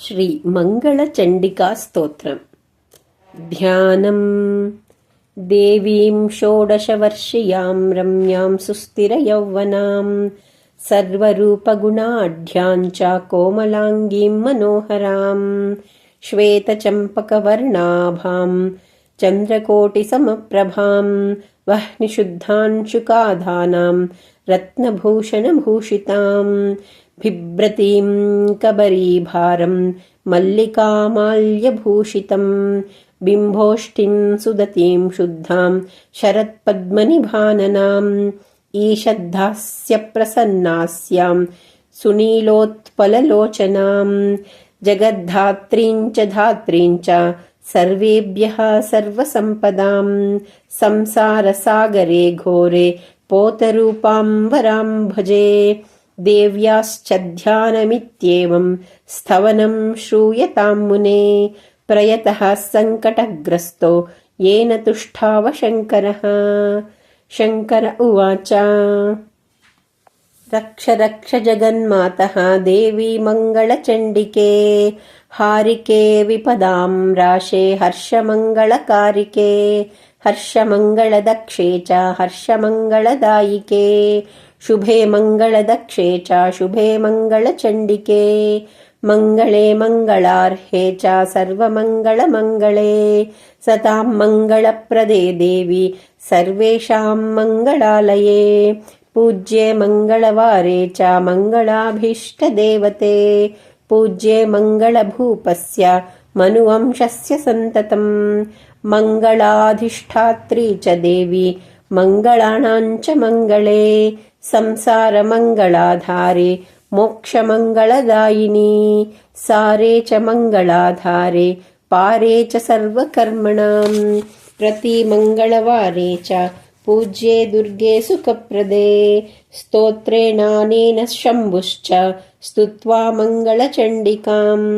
श्रीमङ्गलचण्डिकास्तोत्रम्. ध्यानम्। देवीं षोडशवर्षियां रम्यां सुस्थिरयौवनाम्। सर्वरूपगुणाढ्याम् च कोमलाङ्गीं मनोहराम्। श्वेतचम्पकवर्णाभाम्। चन्द्रकोटिसमप्रभाम्। वह्निशुद्धांशुकाधानाम्। रत्नभूषणभूषिताम् बिभ्रतीम् कबरीभारम् मल्लिकामाल्यभूषितम् बिम्भोष्ठिम् सुदतीम् शुद्धाम् शरत्पद्मनिभाननाम् ईषद्धास्य प्रसन्नास्याम् सुनीलोत्पललोचनाम् जगद्धात्रीम् च धात्रीम् च सर्वेभ्यः सर्वसम्पदाम् संसारसागरे घोरे पोतरूपाम् वराम् भजे देव्याश्च ध्यानमित्येवम् स्तवनम् श्रूयताम् मुने। प्रयतः सङ्कटग्रस्तो येन तुष्टाव शङ्करः। शङ्कर उवाच रक्ष रक्ष जगन्मातः देवी मङ्गलचण्डिके हारिके विपदाम् राशे हर्षमङ्गलकारिके हर्षमङ्गलदक्षे च हर्षमङ्गलदायिके शुभे मङ्गलदक्षे च शुभे मङ्गलचण्डिके मङ्गले मङ्गलार्हे च सर्वमङ्गलमङ्गले सताम् मङ्गलप्रदे देवि सर्वेषाम् मङ्गलालये पूज्ये मङ्गलवारे च मङ्गलाभीष्टदेवते पूज्ये मङ्गलभूपस्य मनुवंशस्य सन्ततम्। मङ्गलाधिष्ठात्री च देवी मङ्गलानाम् च मङ्गले संसारमङ्गलाधारे मोक्षमङ्गलदायिनी सारे च मङ्गलाधारे पारे च सर्वकर्मणाम् प्रतिमङ्गलवारे च पूज्ये दुर्गे सुखप्रदे स्तोत्रेणानेन शम्भुश्च स्तुत्वा मङ्गलचण्डिकाम्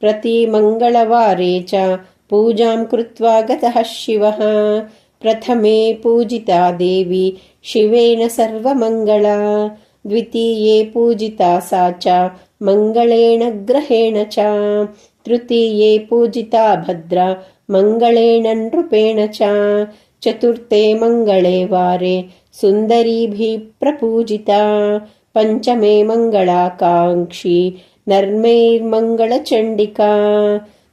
प्रतिमङ्गलवारे च पूजाम् कृत्वा गतः शिवः प्रथमे पूजिता देवी शिवेन सर्वमङ्गला द्वितीये पूजिता सा च मङ्गलेण ग्रहेण च तृतीये पूजिता भद्रा मङ्गलेण नृपेण च चतुर्थे मङ्गले वारे सुन्दरीभिः प्रपूजिता पञ्चमे मङ्गलाकाङ्क्षी नर्मैर्मङ्गलचण्डिका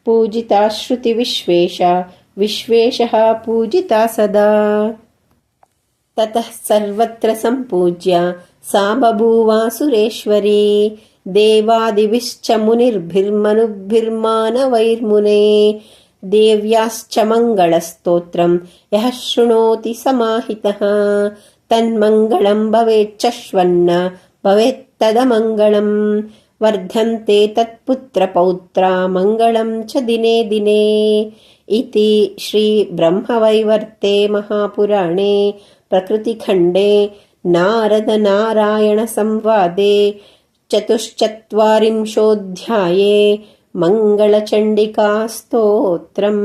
पूजिता श्रुतिविश्वेश विश्वेशः पूजिता सदा। ततः सर्वत्र सम्पूज्य सा बभूवासुरेश्वरी देवादिभिश्च मुनिर्भिर्मनुभिर्मानवैर्मुने देव्याश्च मङ्गलस्तोत्रम् यः शृणोति समाहितः। तन्मङ्गलम् भवेच्छ्वन्न भवेत्तदमङ्गलम्। वर्धन्ते तत्पुत्रपौत्रा मङ्गलम् च दिने दिने इति श्रीब्रह्मवैवर्ते महापुराणे प्रकृतिखण्डे नारदनारायणसंवादे चतुश्चत्वारिंशोऽध्याये मङ्गलचण्डिकास्तोत्रम्